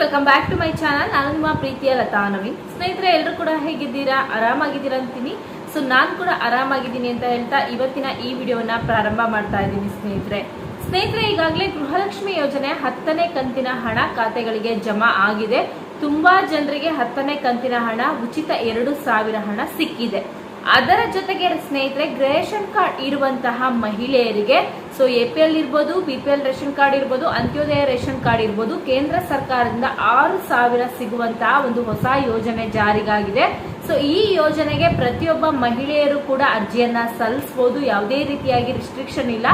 Welcome back to my channel ನಾನು ನಿಮ್ಮ ಪ್ರೀತಿಯ ಲತಾ ನವೀನ್. ಸ್ನೇಹಿತರೆ, ಎಲ್ಲರೂ ಕೂಡ ಹೇಗಿದ್ದೀರಾ? ಆರಾಮಾಗಿದ್ದೀರಾ ಅಂತೀನಿ. ಸೊ ನಾನು ಕೂಡ ಆರಾಮಾಗಿದ್ದೀನಿ ಅಂತ ಹೇಳ್ತಾ ಇವತ್ತಿನ ಈ ವಿಡಿಯೋನ ಪ್ರಾರಂಭ ಮಾಡ್ತಾ ಇದ್ದೀನಿ ಸ್ನೇಹಿತರೆ. ಸ್ನೇಹಿತರೆ, ಈಗಾಗಲೇ ಗೃಹಲಕ್ಷ್ಮಿ ಯೋಜನೆ ಹತ್ತನೇ ಕಂತಿನ ಹಣ ಖಾತೆಗಳಿಗೆ ಜಮಾ ಆಗಿದೆ. ತುಂಬಾ ಜನರಿಗೆ ಹತ್ತನೇ ಕಂತಿನ ಹಣ, ಉಚಿತ ಎರಡು ಸಾವಿರ ಹಣ ಸಿಕ್ಕಿದೆ. ಅದರ ಜೊತೆಗೆ ಸ್ನೇಹಿತರೆ, ರೇಷನ್ ಕಾರ್ಡ್ ಇರುವಂತಹ ಮಹಿಳೆಯರಿಗೆ ಸೊ ಎ ಪಿ ಎಲ್ ಇರ್ಬೋದು B P L ration card ಇರ್ಬೋದು, ಅಂತ್ಯೋದಯ ರೇಷನ್ ಕಾರ್ಡ್ ಇರ್ಬೋದು, ಕೇಂದ್ರ ಸರ್ಕಾರದಿಂದ ಆರು ಸಾವಿರ ಸಿಗುವಂತಹ ಒಂದು ಹೊಸ ಯೋಜನೆ ಜಾರಿಗಾಗಿದೆ ಸೊ ಈ ಯೋಜನೆಗೆ ಪ್ರತಿಯೊಬ್ಬ ಮಹಿಳೆಯರು ಕೂಡ ಅರ್ಜಿಯನ್ನ ಸಲ್ಲಿಸಬಹುದು ಯಾವುದೇ ರೀತಿಯಾಗಿ ರಿಸ್ಟ್ರಿಕ್ಷನ್ ಇಲ್ಲ.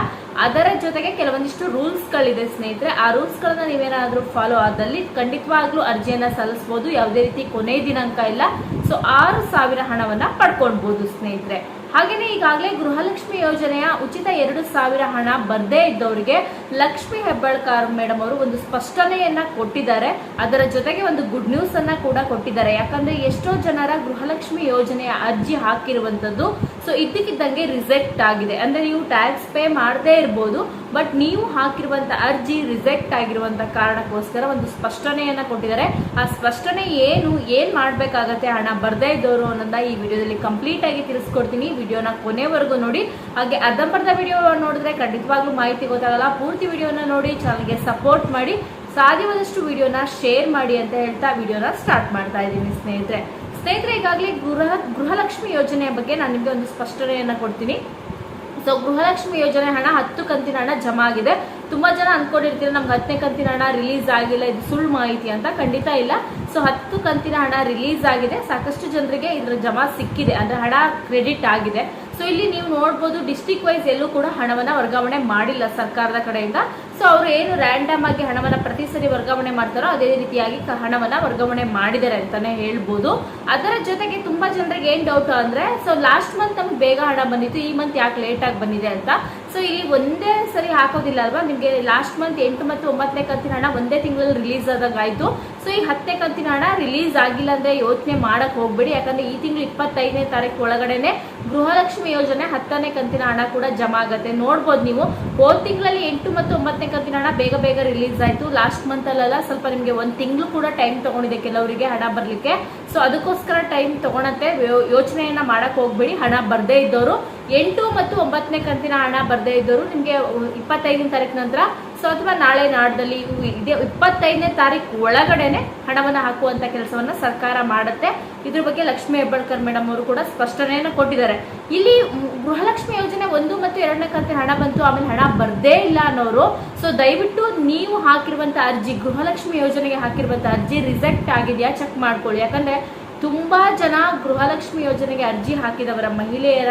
ಅದರ ಜೊತೆಗೆ ಕೆಲವೊಂದಿಷ್ಟು ರೂಲ್ಸ್ ಗಳಿದೆ ಸ್ನೇಹಿತರೆ. ಆ ರೂಲ್ಸ್ ಗಳನ್ನ ನೀವೇನಾದ್ರೂ ಫಾಲೋ ಆದಲ್ಲಿ ಖಂಡಿತವಾಗ್ಲೂ ಅರ್ಜಿಯನ್ನ ಸಲ್ಲಿಸಬಹುದು ಯಾವುದೇ ರೀತಿ ಕೊನೆ ದಿನಾಂಕ ಇಲ್ಲ. ಸೊ ಆರು ಸಾವಿರ ಹಣವನ್ನ ಪಡ್ಕೊಳ್ಬೋದು ಸ್ನೇಹಿತರೆ. ಹಾಗೇನೆ ಈಗಾಗಲೇ ಗೃಹಲಕ್ಷ್ಮಿ ಯೋಜನೆಯ ಉಚಿತ ಎರಡು ಸಾವಿರ ಹಣ ಬರದೇ ಇದ್ದವರಿಗೆ ಲಕ್ಷ್ಮಿ ಹೆಬ್ಬಾಳ್ಕರ್ ಮೇಡಮ್ ಅವರು ಒಂದು ಸ್ಪಷ್ಟನೆಯನ್ನ ಕೊಟ್ಟಿದ್ದಾರೆ. ಅದರ ಜೊತೆಗೆ ಒಂದು ಗುಡ್ ನ್ಯೂಸ್ ಅನ್ನ ಕೂಡ ಕೊಟ್ಟಿದ್ದಾರೆ. ಯಾಕಂದ್ರೆ ಎಷ್ಟೋ ಜನರ ಗೃಹಲಕ್ಷ್ಮಿ ಯೋಜನೆಯ ಅರ್ಜಿ ಹಾಕಿರುವಂತದ್ದು ಸೊ ಇದ್ದಕ್ಕಿದ್ದಂಗೆ ರಿಜೆಕ್ಟ್ ಆಗಿದೆ. ಅಂದ್ರೆ ನೀವು ಟ್ಯಾಕ್ಸ್ ಪೇ ಮಾಡದೇ ಇರ್ಬೋದು ಬಟ್ ನೀವು ಹಾಕಿರುವಂತ ಅರ್ಜಿ ರಿಜೆಕ್ಟ್ ಆಗಿರುವಂತ ಕಾರಣಕ್ಕೋಸ್ಕರ ಒಂದು ಸ್ಪಷ್ಟನೆಯನ್ನ ಕೊಟ್ಟಿದ್ದಾರೆ. ಆ ಸ್ಪಷ್ಟನೆ ಏನು, ಏನ್ ಮಾಡ್ಬೇಕಾಗತ್ತೆ ಹಣ ಬರ್ದೇ ಇದ್ದವರು ಅನ್ನೋದನ್ನ ಈ ವಿಡಿಯೋದಲ್ಲಿ ಕಂಪ್ಲೀಟ್ ಆಗಿ ತಿಳಿಸ್ಕೊಡ್ತೀನಿ. ವಿಡಿಯೋನ ಕೊನೆವರೆಗೂ ನೋಡಿ. ಹಾಗೆ ಅರ್ಧಂಬರ್ಧ ವಿಡಿಯೋ ನೋಡಿದ್ರೆ ಖಂಡಿತವಾಗ್ಲೂ ಮಾಹಿತಿ ಗೊತ್ತಾಗಲ್ಲ. ಪೂರ್ತಿ ವಿಡಿಯೋನ ನೋಡಿ, ಚಾನಲ್ಗೆ ಸಪೋರ್ಟ್ ಮಾಡಿ. ಸಾಧ್ಯವಾದಷ್ಟು ವಿಡಿಯೋನ ಶೇರ್ ಮಾಡಿ ಅಂತ ಹೇಳ್ತಾ ವಿಡಿಯೋನ ಸ್ಟಾರ್ಟ್ ಮಾಡ್ತಾ ಇದ್ದೀನಿ ಸ್ನೇಹಿತರೆ. ಸ್ನೇಹಿತರೆ, ಈಗಾಗಲೇ ಗೃಹ, ಗೃಹಲಕ್ಷ್ಮಿ ಯೋಜನೆಯ ಬಗ್ಗೆ ನಾನು ನಿಮಗೆ ಒಂದು ಸ್ಪಷ್ಟನೆಯನ್ನು ಕೊಡ್ತೀನಿ. ಸೊ ಗೃಹಲಕ್ಷ್ಮಿ ಯೋಜನೆ ಹಣ ಹತ್ತು ಕಂತಿನ ಹಣ ಜಮಾ ಆಗಿದೆ ತುಂಬಾ ಜನ ಅನ್ಕೊಂಡಿರ್ತೀರ, ನಮ್ಗೆ ಹತ್ತನೇ ಕಂತಿನ ಹಣ ರಿಲೀಸ್ ಆಗಿಲ್ಲ, ಇದು ಸುಳ್ಳು ಮಾಹಿತಿ ಅಂತ. ಖಂಡಿತ ಇಲ್ಲ. ಸೊ ಹತ್ತು ಕಂತಿನ ಹಣ ರಿಲೀಸ್ ಆಗಿದೆ. ಸಾಕಷ್ಟು ಜನರಿಗೆ ಇದ್ರ ಜಮಾ ಸಿಕ್ಕಿದೆ. ಅಂದ್ರೆ ಹಣ ಕ್ರೆಡಿಟ್ ಆಗಿದೆ. ಸೊ ಇಲ್ಲಿ ನೀವು ನೋಡ್ಬೋದು ಡಿಸ್ಟಿಕ್ ವೈಸ್ ಎಲ್ಲೂ ಕೂಡ ಹಣವನ್ನ ವರ್ಗಾವಣೆ ಮಾಡಿಲ್ಲ ಸರ್ಕಾರದ ಕಡೆಯಿಂದ. ಸೊ ಅವರು ಏನು ರ್ಯಾಂಡಮ್ ಆಗಿ ಹಣವನ್ನ ಪ್ರತಿ ಸರಿ ವರ್ಗಾವಣೆ ಮಾಡ್ತಾರೋ ಅದೇ ರೀತಿಯಾಗಿ ಹಣವನ್ನ ವರ್ಗಾವಣೆ ಮಾಡಿದ್ದಾರೆ ಅಂತಾನೆ ಹೇಳ್ಬೋದು. ಅದರ ಜೊತೆಗೆ ತುಂಬಾ ಜನರಿಗೆ ಏನ್ ಡೌಟ್ ಅಂದ್ರೆ ಸೊ ಲಾಸ್ಟ್ ಮಂತ್ ನಮ್ಗೆ ಬೇಗ ಹಣ ಬಂದಿತ್ತು, ಈ ಮಂತ್ ಯಾಕೆ ಲೇಟ್ ಆಗಿ ಬಂದಿದೆ ಅಂತ. ಸೊ ಇಲ್ಲಿ ಒಂದೇ ಸರಿ ಹಾಕೋದಿಲ್ಲ ಅಲ್ವಾ? ನಿಮಗೆ ಲಾಸ್ಟ್ ಮಂತ್ ಎಂಟು ಮತ್ತು ಒಂಬತ್ತನೇ ಕಂತಿನ ಹಣ ಒಂದೇ ತಿಂಗಳಲ್ಲಿ ರಿಲೀಸ್ ಆದಾಗ ಆಯ್ತು ಸೊ ಈ ಹತ್ತನೇ ಕಂತಿನ ಹಣ ರಿಲೀಸ್ ಆಗಿಲ್ಲ ಅಂದ್ರೆ ಯೋಚನೆ ಮಾಡಕ್ ಹೋಗ್ಬೇಡಿ. ಯಾಕಂದ್ರೆ ಈ ತಿಂಗಳು ಇಪ್ಪತ್ತೈದನೇ ತಾರೀಕು ಒಳಗಡೆನೆ ಗೃಹಲಕ್ಷ್ಮಿ ಯೋಜನೆ ಹತ್ತನೇ ಕಂತಿನ ಹಣ ಕೂಡ ಜಮಾ ಆಗತ್ತೆ. ನೋಡ್ಬೋದು ನೀವು. ಹೋದ ತಿಂಗಳಲ್ಲಿ ಎಂಟು ಮತ್ತು ಒಂಬತ್ತನೇ ಕಂತಿನ ಹಣ ಬೇಗ ಬೇಗ ರಿಲೀಸ್ ಆಯಿತು. ಲಾಸ್ಟ್ ಮಂತ್ ಅಲ್ಲೆಲ್ಲ, ಸ್ವಲ್ಪ ನಿಮಗೆ ಒಂದು ತಿಂಗಳು ಕೂಡ ಟೈಮ್ ತಗೊಂಡಿದೆ ಕೆಲವರಿಗೆ ಹಣ ಬರಲಿಕ್ಕೆ. ಸೊ ಅದಕ್ಕೋಸ್ಕರ ಟೈಮ್ ತೊಗೊಳತ್ತೆ. ಯೋಚನೆಯನ್ನು ಮಾಡೋಕ್ಕೆ ಹೋಗ್ಬೇಡಿ. ಹಣ ಬರದೇ ಇದ್ದವರು ಎಂಟು ಮತ್ತು ಒಂಬತ್ತನೇ ಕಂತಿನ ಹಣ ಬರದೇ ಇದ್ದವರು ನಿಮಗೆ ಇಪ್ಪತ್ತೈದನೇ ತಾರೀಕು ನಂತರ ಸೊ ಅಥವಾ ನಾಳೆ ನಾಡ್ದಲ್ಲಿ ಇದೇ, ಇಪ್ಪತ್ತೈದನೇ ತಾರೀಕು ಒಳಗಡೆನೆ ಹಣವನ್ನು ಹಾಕುವಂತ ಕೆಲಸವನ್ನ ಸರ್ಕಾರ ಮಾಡುತ್ತೆ. ಇದ್ರ ಬಗ್ಗೆ ಲಕ್ಷ್ಮೀ ಹೆಬ್ಬಾಳ್ಕರ್ ಮೇಡಮ್ ಅವರು ಕೂಡ ಸ್ಪಷ್ಟನೆಯನ್ನು ಕೊಟ್ಟಿದ್ದಾರೆ. ಇಲ್ಲಿ ಗೃಹಲಕ್ಷ್ಮಿ ಯೋಜನೆ ಒಂದು ಮತ್ತು ಎರಡನೇ ಕಂತೆ ಹಣ ಬಂತು, ಆಮೇಲೆ ಹಣ ಬರ್ದೇ ಇಲ್ಲ ಅನ್ನೋರು, ಸೊ ದಯವಿಟ್ಟು ನೀವು ಹಾಕಿರುವಂತ ಅರ್ಜಿ, ಗೃಹಲಕ್ಷ್ಮಿ ಯೋಜನೆಗೆ ಹಾಕಿರುವಂತ ಅರ್ಜಿ ರಿಜೆಕ್ಟ್ ಆಗಿದೆಯಾ? ಚೆಕ್ ಮಾಡ್ಕೊಳ್ಳಿ. ಯಾಕಂದ್ರೆ ತುಂಬಾ ಜನ ಗೃಹಲಕ್ಷ್ಮಿ ಯೋಜನೆಗೆ ಅರ್ಜಿ ಹಾಕಿದವರ ಮಹಿಳೆಯರ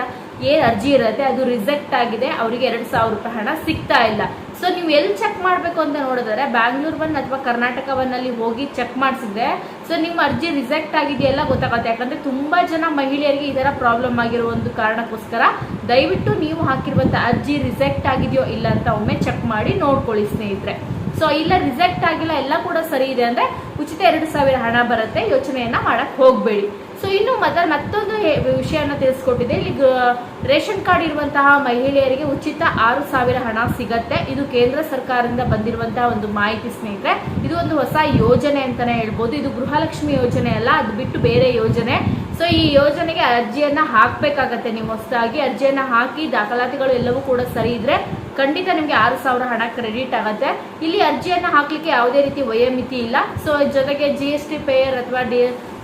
ಏನ್ ಅರ್ಜಿ ಇರುತ್ತೆ, ಅದು ರಿಜೆಕ್ಟ್ ಆಗಿದೆ, ಅವರಿಗೆ ಎರಡ್ ಸಾವಿರ ರೂಪಾಯಿ ಹಣ ಸಿಗ್ತಾ ಇಲ್ಲ. ಸೊ ನೀವು ಎಲ್ಲಿ ಚೆಕ್ ಮಾಡಬೇಕು ಅಂತ ನೋಡಿದ್ರೆ ಬ್ಯಾಂಗ್ಳೂರ್ ಒನ್ ಅಥವಾ ಕರ್ನಾಟಕ ಒನ್ ಅಲ್ಲಿ ಹೋಗಿ ಚೆಕ್ ಮಾಡಿಸಿದ್ರೆ ಸೊ ನಿಮ್ಮ ಅರ್ಜಿ ರಿಜೆಕ್ಟ್ ಆಗಿದೆಯಲ್ಲ ಗೊತ್ತಾಗುತ್ತೆ. ಯಾಕಂದ್ರೆ ತುಂಬಾ ಜನ ಮಹಿಳೆಯರಿಗೆ ಈ ಥರ ಪ್ರಾಬ್ಲಮ್ ಆಗಿರೋ ಒಂದು ಕಾರಣಕ್ಕೋಸ್ಕರ ದಯವಿಟ್ಟು ನೀವು ಹಾಕಿರುವಂತ ಅರ್ಜಿ ರಿಜೆಕ್ಟ್ ಆಗಿದೆಯೋ ಇಲ್ಲ ಅಂತ ಒಮ್ಮೆ ಚೆಕ್ ಮಾಡಿ ನೋಡ್ಕೊಳ್ಳಿ ಸ್ನೇಹಿತರೆ. ಸೊ ಇಲ್ಲ ರಿಜೆಕ್ಟ್ ಆಗಿಲ್ಲ, ಎಲ್ಲ ಕೂಡ ಸರಿ ಇದೆ ಅಂದ್ರೆ ಉಚಿತ ಎರಡು ಸಾವಿರ ಹಣ ಬರುತ್ತೆ. ಯೋಚನೆಯನ್ನು ಮಾಡಕ್ ಹೋಗ್ಬೇಡಿ. ಸೊ ಇನ್ನು ಮತ್ತೆ ಮತ್ತೊಂದು ವಿಷಯನ ತಿಳಿಸ್ಕೊಟ್ಟಿದೆ. ಇಲ್ಲಿ ರೇಷನ್ ಕಾರ್ಡ್ ಇರುವಂತಹ ಮಹಿಳೆಯರಿಗೆ ಉಚಿತ ಆರು ಸಾವಿರ ಹಣ ಸಿಗತ್ತೆ. ಇದು ಕೇಂದ್ರ ಸರ್ಕಾರದಿಂದ ಬಂದಿರುವಂತಹ ಒಂದು ಮಾಹಿತಿ ಸ್ನೇಹಿತರೆ. ಇದು ಒಂದು ಹೊಸ ಯೋಜನೆ ಅಂತಾನೆ ಹೇಳ್ಬೋದು. ಇದು ಗೃಹಲಕ್ಷ್ಮಿ ಯೋಜನೆ ಅಲ್ಲ. ಅದು ಬಿಟ್ಟು ಬೇರೆ ಯೋಜನೆ. ಸೊ ಈ ಯೋಜನೆಗೆ ಅರ್ಜಿಯನ್ನ ಹಾಕ್ಬೇಕಾಗತ್ತೆ ನೀವು ಹೊಸದಾಗಿ. ಅರ್ಜಿಯನ್ನ ಹಾಕಿ ದಾಖಲಾತಿಗಳು ಎಲ್ಲವೂ ಕೂಡ ಸರಿ ಇದ್ರೆ ಖಂಡಿತ ನಿಮಗೆ ಆರು ಸಾವಿರ ಹಣ ಕ್ರೆಡಿಟ್ ಆಗುತ್ತೆ. ಇಲ್ಲಿ ಅರ್ಜಿಯನ್ನ ಹಾಕ್ಲಿಕ್ಕೆ ಯಾವುದೇ ರೀತಿ ವಯೋಮಿತಿ ಇಲ್ಲ. ಸೊ ಜೊತೆಗೆ ಜಿ ಎಸ್ ಟಿ ಪೇಯರ್ ಅಥವಾ D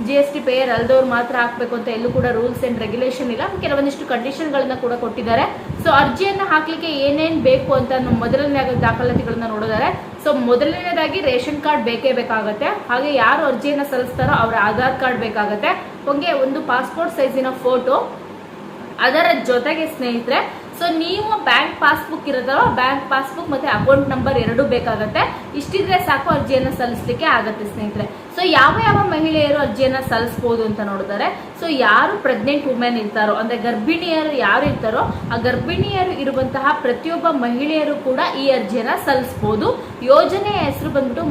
G S T payer ಅಲ್ದವ್ರು ಮಾತ್ರ ಹಾಕ್ಬೇಕು ಅಂತ ಎಲ್ಲೂ ಕೂಡ ರೂಲ್ಸ್ ಅಂಡ್ ರೆಗ್ಯುಲೇಷನ್ ಇಲ್ಲ. ಕೆಲವೊಂದಿಷ್ಟು ಕಂಡೀಷನ್ಗಳನ್ನ ಕೂಡ ಕೊಟ್ಟಿದ್ದಾರೆ. ಸೊ ಅರ್ಜಿಯನ್ನ ಹಾಕ್ಲಿಕ್ಕೆ ಏನೇನ್ ಬೇಕು ಅಂತ ಮೊದಲನೇ ದಾಖಲಾತಿಗಳನ್ನ ನೋಡಿದ್ದಾರೆ. ಸೊ ಮೊದಲನೇದಾಗಿ ರೇಷನ್ ಕಾರ್ಡ್ ಬೇಕೇ ಬೇಕಾಗತ್ತೆ. ಹಾಗೆ ಯಾರು ಅರ್ಜಿಯನ್ನು ಸಲ್ಲಿಸ್ತಾರೋ ಅವರ ಆಧಾರ್ ಕಾರ್ಡ್ ಬೇಕಾಗತ್ತೆ. ಹಂಗೆ ಒಂದು ಪಾಸ್ಪೋರ್ಟ್ ಸೈಜಿನ ಫೋಟೋ ಅದರ ಜೊತೆಗೆ ಸ್ನೇಹಿತರೆ ಸೊ ನೀವು ಬ್ಯಾಂಕ್ ಪಾಸ್ಬುಕ್ ಇರೋದಲ್ಲ ಬ್ಯಾಂಕ್ ಪಾಸ್ಬುಕ್ ಮತ್ತೆ ಅಕೌಂಟ್ ನಂಬರ್ ಎರಡೂ ಬೇಕಾಗತ್ತೆ. ಇಷ್ಟಿದ್ರೆ ಸಾಕು, ಅರ್ಜಿಯನ್ನು ಸಲ್ಲಿಸಲಿಕ್ಕೆ ಆಗತ್ತೆ ಸ್ನೇಹಿತರೆ. ಸೊ ಯಾವ ಯಾವ ಮಹಿಳೆಯರು ಅರ್ಜಿಯನ್ನ ಸಲ್ಲಿಸಬಹುದು ಅಂತ ನೋಡಿದರೆ ಸೊ ಯಾರು ಪ್ರೆಗ್ನೆಂಟ್ ವುಮೆನ್ ಇರ್ತಾರೋ, ಅಂದ್ರೆ ಗರ್ಭಿಣಿಯರು ಯಾರು ಇರ್ತಾರೋ, ಆ ಗರ್ಭಿಣಿಯರು ಇರುವಂತಹ ಪ್ರತಿಯೊಬ್ಬ ಮಹಿಳೆಯರು ಕೂಡ ಈ ಅರ್ಜಿಯನ್ನ ಸಲ್ಲಿಸಬಹುದು ಯೋಜನೆಯ ಹೆಸರು ಬಂದ್ಬಿಟ್ಟು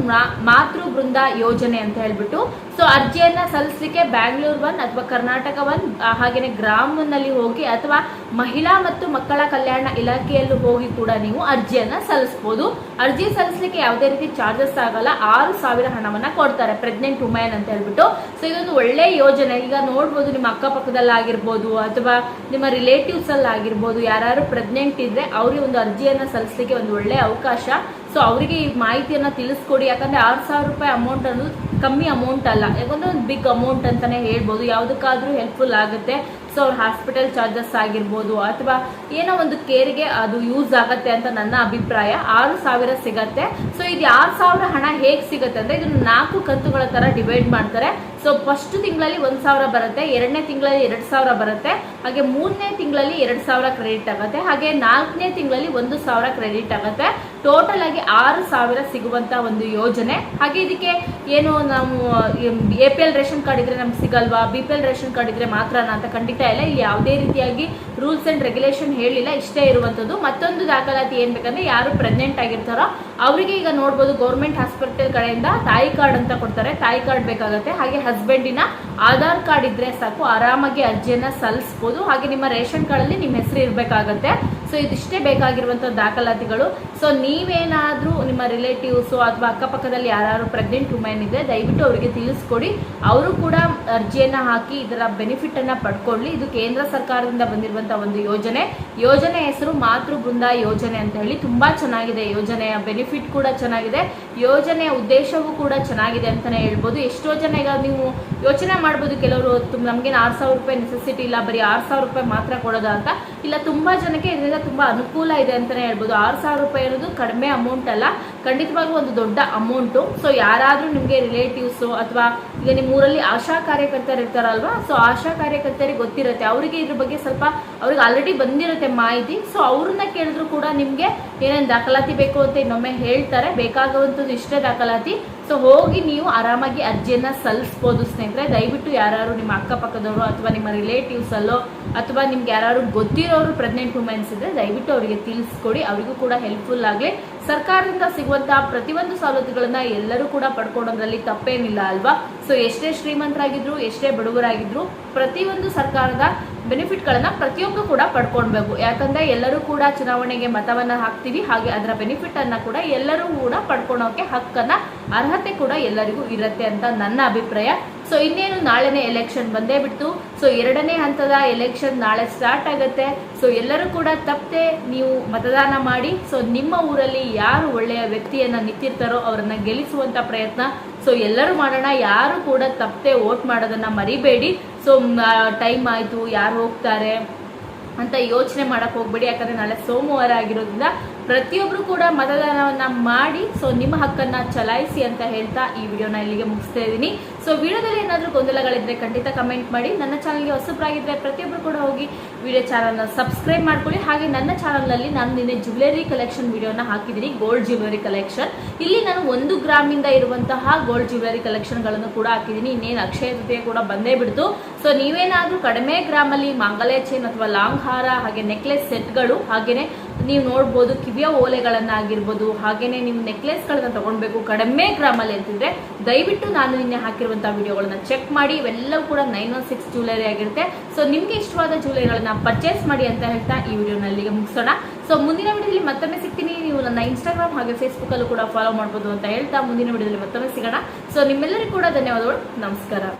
ಮಾತೃ ಬೃಂದ ಯೋಜನೆ ಅಂತ ಹೇಳ್ಬಿಟ್ಟು ಸೊ ಅರ್ಜಿಯನ್ನ ಸಲ್ಲಿಸಲಿಕ್ಕೆ ಬ್ಯಾಂಗ್ಳೂರ್ ಒನ್ ಅಥವಾ ಕರ್ನಾಟಕ ಒನ್ ಹಾಗೇನೆ ಗ್ರಾಮನಲ್ಲಿ ಹೋಗಿ, ಅಥವಾ ಮಹಿಳಾ ಮತ್ತು ಮಕ್ಕಳ ಕಲ್ಯಾಣ ಇಲಾಖೆಯಲ್ಲೂ ಹೋಗಿ ಕೂಡ ನೀವು ಅರ್ಜಿಯನ್ನ ಸಲ್ಲಿಸಬಹುದು ಅರ್ಜಿ ಸಲ್ಲಿಸಲಿಕ್ಕೆ ಯಾವುದೇ ರೀತಿ ಚಾರ್ಜಸ್ ಆಗಲ್ಲ. ಆರು ಸಾವಿರ ಹಣವನ್ನ ಕೊಡ್ತಾರೆ ಪ್ರೆಗ್ನೆಂಟ್ ವುಮೆನ್ ಅಂತ ಹೇಳ್ಬಿಟ್ಟು. ಸೊ ಇದೊಂದು ಒಳ್ಳೆ ಯೋಜನೆ. ಈಗ ನೋಡ್ಬೋದು ನಿಮ್ಮ ಅಕ್ಕಪಕ್ಕದಲ್ಲಿ ಆಗಿರ್ಬೋದು ಅಥವಾ ನಿಮ್ಮ ರಿಲೇಟಿವ್ಸ್ ಅಲ್ಲಿ ಆಗಿರ್ಬೋದು ಯಾರು ಪ್ರೆಗ್ನೆಂಟ್ ಇದ್ರೆ ಅವ್ರಿಗೆ ಒಂದು ಅರ್ಜಿಯನ್ನ ಸಲ್ಲಿಸಲಿಕ್ಕೆ ಒಂದು ಒಳ್ಳೆ ಅವಕಾಶ. ಸೊ ಅವರಿಗೆ ಈ ಮಾಹಿತಿಯನ್ನು ತಿಳಿಸ್ಕೊಡಿ. ಯಾಕಂದರೆ ಆರು ಸಾವಿರ ರೂಪಾಯಿ ಅಮೌಂಟ್ ಅನ್ನೋದು ಕಮ್ಮಿ ಅಮೌಂಟ್ ಅಲ್ಲ. ಯಾಕಂದರೆ ಒಂದು ಬಿಗ್ ಅಮೌಂಟ್ ಅಂತಲೇ ಹೇಳ್ಬೋದು. ಯಾವುದಕ್ಕಾದರೂ ಹೆಲ್ಪ್ಫುಲ್ ಆಗುತ್ತೆ. ಸೊ ಅವ್ರ ಹಾಸ್ಪಿಟಲ್ ಚಾರ್ಜಸ್ ಆಗಿರ್ಬೋದು ಅಥವಾ ಏನೋ ಒಂದು ಕೇರಿಗೆ ಅದು ಯೂಸ್ ಆಗುತ್ತೆ ಅಂತ ನನ್ನ ಅಭಿಪ್ರಾಯ. ಆರು ಸಾವಿರ ಸಿಗತ್ತೆ. ಸೊ ಇದು ಆರು ಸಾವಿರ ಹಣ ಹೇಗೆ ಸಿಗುತ್ತೆ ಅಂದರೆ ಇದನ್ನು ನಾಲ್ಕು ಕಂತುಗಳ ಥರ ಡಿವೈಡ್ ಮಾಡ್ತಾರೆ. ಸೊ ಫಸ್ಟ್ ತಿಂಗಳಲ್ಲಿ ಒಂದು ಸಾವಿರ ಬರುತ್ತೆ. ಎರಡನೇ ತಿಂಗಳಲ್ಲಿ ಎರಡು ಸಾವಿರ ಬರುತ್ತೆ. ಹಾಗೆ ಮೂರನೇ ತಿಂಗಳಲ್ಲಿ ಎರಡು ಸಾವಿರ ಕ್ರೆಡಿಟ್ ಆಗುತ್ತೆ. ಹಾಗೆ ನಾಲ್ಕನೇ ತಿಂಗಳಲ್ಲಿ ಒಂದು ಸಾವಿರ ಕ್ರೆಡಿಟ್ ಆಗುತ್ತೆ. ಟೋಟಲ್ ಆಗಿ ಆರು ಸಾವಿರ ಸಿಗುವಂತ ಒಂದು ಯೋಜನೆ. ಹಾಗೆ ಇದಕ್ಕೆ ಏನು ನಾವು A P L ration card ಇದ್ರೆ ನಮ್ಗೆ ಸಿಗಲ್ವಾ? B P L ration card ಇದ್ರೆ ಮಾತ್ರನಾ ಅಂತ ಖಂಡಿತ ಇಲ್ಲ. ಇಲ್ಲಿ ಯಾವುದೇ ರೀತಿಯಾಗಿ ರೂಲ್ಸ್ ಅಂಡ್ ರೆಗ್ಯುಲೇಷನ್ ಹೇಳಿಲ್ಲ. ಇಷ್ಟೇ ಇರುವಂತದ್ದು. ಮತ್ತೊಂದು ದಾಖಲಾತಿ ಏನ್ ಬೇಕಂದ್ರೆ ಯಾರು ಪ್ರೆಗ್ನೆಂಟ್ ಆಗಿರ್ತಾರೋ ಅವರಿಗೆ ಈಗ ನೋಡ್ಬೋದು ಗೌರ್ಮೆಂಟ್ ಹಾಸ್ಪಿಟಲ್ ಕಡೆಯಿಂದ ತಾಯಿ ಕಾರ್ಡ್ ಅಂತ ಕೊಡ್ತಾರೆ. ತಾಯಿ ಕಾರ್ಡ್ ಬೇಕಾಗುತ್ತೆ. ಹಾಗೆ ಹಸ್ಬೆಂಡಿನ ಆಧಾರ್ ಕಾರ್ಡ್ ಇದ್ರೆ ಸಾಕು. ಆರಾಮಾಗಿ ಅರ್ಜಿಯನ್ನ ಸಲ್ಲಿಸಬಹುದು ಹಾಗೆ ನಿಮ್ಮ ರೇಷನ್ ಕಾರ್ಡ್ ಅಲ್ಲಿ ನಿಮ್ಮ ಹೆಸರು ಇರಬೇಕಾಗತ್ತೆ. ಸೊ ಇದಿಷ್ಟೇ ಬೇಕಾಗಿರುವಂಥ ದಾಖಲಾತಿಗಳು. ಸೊ ನೀವೇನಾದರೂ ನಿಮ್ಮ ರಿಲೇಟಿವ್ಸ್ ಅಥವಾ ಅಕ್ಕಪಕ್ಕದಲ್ಲಿ ಯಾರು ಪ್ರೆಗ್ನೆಂಟ್ ವುಮೆನ್ ಇದೆ ದಯವಿಟ್ಟು ಅವರಿಗೆ ತಿಳಿಸ್ಕೊಡಿ. ಅವರು ಕೂಡ ಅರ್ಜಿಯನ್ನ ಹಾಕಿ ಇದರ ಬೆನಿಫಿಟ್ ಅನ್ನ ಪಡ್ಕೊಳ್ಳಿ. ಇದು ಕೇಂದ್ರ ಸರ್ಕಾರದಿಂದ ಬಂದಿರುವಂಥ ಒಂದು ಯೋಜನೆ. ಯೋಜನೆ ಹೆಸರು ಮಾತೃ ಬೃಂದ ಯೋಜನೆ ಅಂತ ಹೇಳಿ ತುಂಬಾ ಚೆನ್ನಾಗಿದೆ. ಯೋಜನೆಯ ಬೆನಿಫಿಟ್ ಕೂಡ ಚೆನ್ನಾಗಿದೆ. ಯೋಜನೆಯ ಉದ್ದೇಶವೂ ಕೂಡ ಚೆನ್ನಾಗಿದೆ ಅಂತಾನೆ ಹೇಳ್ಬೋದು. ಎಷ್ಟೋ ಜನ ಈಗ ನೀವು ಯೋಚನೆ ಮಾಡ್ಬೋದು. ಕೆಲವರು, ನಮಗೇನು ಆರು ಸಾವಿರ ರೂಪಾಯಿ ನೆಸೆಸಿಟಿ ಇಲ್ಲ, ಬರೀ ಆರು ಸಾವಿರ ರೂಪಾಯಿ ಮಾತ್ರ ಕೊಡೋದಾ ಅಂತ. ಇಲ್ಲ, ತುಂಬಾ ಜನಕ್ಕೆ ಇದರಿಂದ ತುಂಬಾ ಅನುಕೂಲ ಇದೆ ಅಂತಾನೆ ಹೇಳ್ಬೋದು. ಆರು ಸಾವಿರ ರೂಪಾಯಿ ಇರೋದು ಕಡಿಮೆ ಅಮೌಂಟ್ ಅಲ್ಲ. ಖಂಡಿತವಾಗ್ಲೂ ಒಂದು ದೊಡ್ಡ ಅಮೌಂಟು ಸೊ ಯಾರಾದ್ರೂ ನಿಮಗೆ ರಿಲೇಟಿವ್ಸ್ ಅಥವಾ ಈಗ ನಿಮ್ಮೂರಲ್ಲಿ ಆಶಾ ಕಾರ್ಯಕರ್ತರು ಇರ್ತಾರಲ್ವಾ? ಸೊ ಆಶಾ ಕಾರ್ಯಕರ್ತರಿಗೆ ಗೊತ್ತಿರುತ್ತೆ. ಅವರಿಗೆ ಇದ್ರ ಬಗ್ಗೆ ಸ್ವಲ್ಪ ಅವ್ರಿಗೆ ಆಲ್ರೆಡಿ ಬಂದಿರುತ್ತೆ ಮಾಹಿತಿ. ಸೊ ಅವ್ರನ್ನ ಕೇಳಿದ್ರು ಕೂಡ ನಿಮಗೆ ಏನೇನು ದಾಖಲಾತಿ ಬೇಕು ಅಂತ ಇನ್ನೊಮ್ಮೆ ಹೇಳ್ತಾರೆ. ಬೇಕಾಗುವಂಥದ್ದು ಇಷ್ಟೇ ದಾಖಲಾತಿ. ಸೊ ಹೋಗಿ ನೀವು ಆರಾಮಾಗಿ ಅರ್ಜಿಯನ್ನ ಸಲ್ಲಿಸ್ಬೋದು ಸ್ನೇಹಿತರೆ. ದಯವಿಟ್ಟು ಯಾರು ನಿಮ್ಮ ಅಕ್ಕಪಕ್ಕದವರು ಅಥವಾ ನಿಮ್ಮ ರಿಲೇಟಿವ್ಸ್ ಅಲ್ಲೋ ಅಥವಾ ನಿಮ್ಗೆ ಯಾರು ಗೊತ್ತಿರೋರು ಪ್ರೆಗ್ನೆಂಟ್ ವುಮೆನ್ಸ್ ಇದ್ರೆ ದಯವಿಟ್ಟು ಅವರಿಗೆ ತಿಳಿಸ್ಕೊಡಿ. ಅವರಿಗೂ ಕೂಡ ಹೆಲ್ಪ್ಫುಲ್ ಆಗಲಿ. ಸರ್ಕಾರದಿಂದ ಸಿಗುವಂತಹ ಪ್ರತಿಯೊಂದು ಸವಲತ್ತುಗಳನ್ನ ಎಲ್ಲರೂ ಕೂಡ ಪಡ್ಕೊಳ್ಳೋದ್ರಲ್ಲಿ ತಪ್ಪೇನಿಲ್ಲ ಅಲ್ವಾ? ಸೊ ಎಷ್ಟೇ ಶ್ರೀಮಂತರಾಗಿದ್ರು, ಎಷ್ಟೇ ಬಡವರಾಗಿದ್ರು, ಪ್ರತಿಯೊಂದು ಸರ್ಕಾರದ ಬೆನಿಫಿಟ್ಗಳನ್ನು ಪ್ರತಿಯೊಬ್ಬರು ಕೂಡ ಪಡ್ಕೊಳ್ಬೇಕು. ಯಾಕಂದ್ರೆ ಎಲ್ಲರೂ ಕೂಡ ಚುನಾವಣೆಗೆ ಮತವನ್ನ ಹಾಕ್ತೀವಿ, ಹಾಗೆ ಅದರ ಬೆನಿಫಿಟ್ ಅನ್ನ ಕೂಡ ಎಲ್ಲರೂ ಕೂಡ ಪಡ್ಕೊಳೋಕೆ ಹಕ್ಕನ್ನ, ಅರ್ಹತೆ ಕೂಡ ಎಲ್ಲರಿಗೂ ಇರುತ್ತೆ ಅಂತ ನನ್ನ ಅಭಿಪ್ರಾಯ. ಸೊ ಇನ್ನೇನು ನಾಳೆನೇ ಎಲೆಕ್ಷನ್ ಬಂದೇ ಬಿಡ್ತು. ಸೊ ಎರಡನೇ ಹಂತದ ಎಲೆಕ್ಷನ್ ನಾಳೆ ಸ್ಟಾರ್ಟ್ ಆಗುತ್ತೆ. ಸೊ ಎಲ್ಲರೂ ಕೂಡ ತಪ್ಪದೆ ನೀವು ಮತದಾನ ಮಾಡಿ. ಸೊ ನಿಮ್ಮ ಊರಲ್ಲಿ ಯಾರು ಒಳ್ಳೆಯ ವ್ಯಕ್ತಿಯನ್ನ ನಿಂತಿರ್ತಾರೋ ಅವರನ್ನ ಗೆಲ್ಲಿಸುವಂತ ಪ್ರಯತ್ನ. ಸೊ ಎಲ್ಲರೂ ಮಾಡೋಣ. ಯಾರು ಕೂಡ ತಪ್ಪದೆ ವೋಟ್ ಮಾಡೋದನ್ನ ಮರಿಬೇಡಿ. ಸೊ ಟೈಮ್ ಆಯ್ತು. ಯಾರು ಹೋಗ್ತಾರೆ ಅಂತ ಯೋಚನೆ ಮಾಡಕ್ ಹೋಗ್ಬೇಡಿ. ಯಾಕಂದ್ರೆ ನಾಳೆ ಸೋಮವಾರ ಆಗಿರೋದ್ರಿಂದ ಪ್ರತಿಯೊಬ್ರು ಕೂಡ ಮತದಾನವನ್ನ ಮಾಡಿ ಸೊ ನಿಮ್ಮ ಹಕ್ಕನ್ನ ಚಲಾಯಿಸಿ ಅಂತ ಹೇಳ್ತಾ ಈ ವಿಡಿಯೋನ ಇಲ್ಲಿಗೆ ಮುಗಿಸ್ತಾ ಇದ್ದೀನಿ. ಸೊ ವಿಡಿಯೋದಲ್ಲಿ ಏನಾದರೂ ಗೊಂದಲಗಳಿದ್ರೆ ಖಂಡಿತ ಕಮೆಂಟ್ ಮಾಡಿ. ನನ್ನ ಚಾನಲ್ಗೆ ಹೊಸಬ್ರಾಗಿದ್ರೆ ಪ್ರತಿಯೊಬ್ರು ಕೂಡ ಹೋಗಿ ವಿಡಿಯೋ ಚಾನಲ್ನ ಸಬ್ಸ್ಕ್ರೈಬ್ ಮಾಡ್ಕೊಳ್ಳಿ. ಹಾಗೆ ನನ್ನ ಚಾನಲ್ನಲ್ಲಿ ನಾನು ನಿನ್ನೆ ಜ್ಯುವೆಲರಿ ಕಲೆಕ್ಷನ್ ವಿಡಿಯೋನ ಹಾಕಿದ್ದೀನಿ ಗೋಲ್ಡ್ ಜ್ಯುವೆಲರಿ ಕಲೆಕ್ಷನ್ ಇಲ್ಲಿ ನಾನು ಒಂದು ಗ್ರಾಮಿಂದ ಇರುವಂತಹ ಗೋಲ್ಡ್ ಜ್ಯುವೆಲರಿ ಕಲೆಕ್ಷನ್ಗಳನ್ನು ಕೂಡ ಹಾಕಿದ್ದೀನಿ. ಇನ್ನೇನು ಅಕ್ಷಯ ಕೂಡ ಬಂದೇ ಬಿಡ್ತು. ಸೊ ನೀವೇನಾದರೂ ಕಡಿಮೆ ಗ್ರಾಮಲ್ಲಿ ಮಾಂಗಲ್ಯ ಚೇನ್ ಅಥವಾ ಲಾಂಗ್ ಹಾರ, ಹಾಗೆ ನೆಕ್ಲೆಸ್ ಸೆಟ್ಗಳು ಹಾಗೇನೆ ನೀವು ನೋಡ್ಬೋದು ಕಿವಿಯ ಓಲೆಗಳನ್ನಾಗಿರ್ಬೋದು ಹಾಗೆಯೇ ನಿಮ್ಮ ನೆಕ್ಲೆಸ್ಗಳನ್ನ ತಗೊಳ್ಬೇಕು ಕಡಿಮೆ ಗ್ರಾಮಲ್ಲಿ ಅಂತಿದ್ರೆ ದಯವಿಟ್ಟು ನಾನು ನಿನ್ನೆ ಹಾಕಿರುವಂಥ ವಿಡಿಯೋಗಳನ್ನ ಚೆಕ್ ಮಾಡಿ. ಇವೆಲ್ಲವೂ ಕೂಡ ನೈನ್ ಒನ್ ಸಿಕ್ಸ್ ಜ್ಯುವೆಲರಿ ಆಗಿರುತ್ತೆ. ಸೊ ನಿಮಗೆ ಇಷ್ಟವಾದ ಜ್ಯುವೆಲರಿಗಳನ್ನ ಪರ್ಚೇಸ್ ಮಾಡಿ ಅಂತ ಹೇಳ್ತಾ ಈ ವಿಡಿಯೋನಲ್ಲಿ ಮುಗಿಸೋಣ. ಸೊ ಮುಂದಿನ ವಿಡಿಯೋದಲ್ಲಿ ಮತ್ತೊಮ್ಮೆ ಸಿಗ್ತೀನಿ. ನೀವು ನನ್ನ ಇನ್ಸ್ಟಾಗ್ರಾಮ್ ಹಾಗೆ ಫೇಸ್ಬುಕ್ಕಲ್ಲೂ ಕೂಡ ಫಾಲೋ ಮಾಡ್ಬೋದು ಅಂತ ಹೇಳ್ತಾ ಮುಂದಿನ ವಿಡಿಯೋದಲ್ಲಿ ಮತ್ತೊಮ್ಮೆ ಸಿಗೋಣ. ಸೊ ನಿಮ್ಮೆಲ್ಲರಿಗೂ ಕೂಡ ಧನ್ಯವಾದಗಳು. ನಮಸ್ಕಾರ.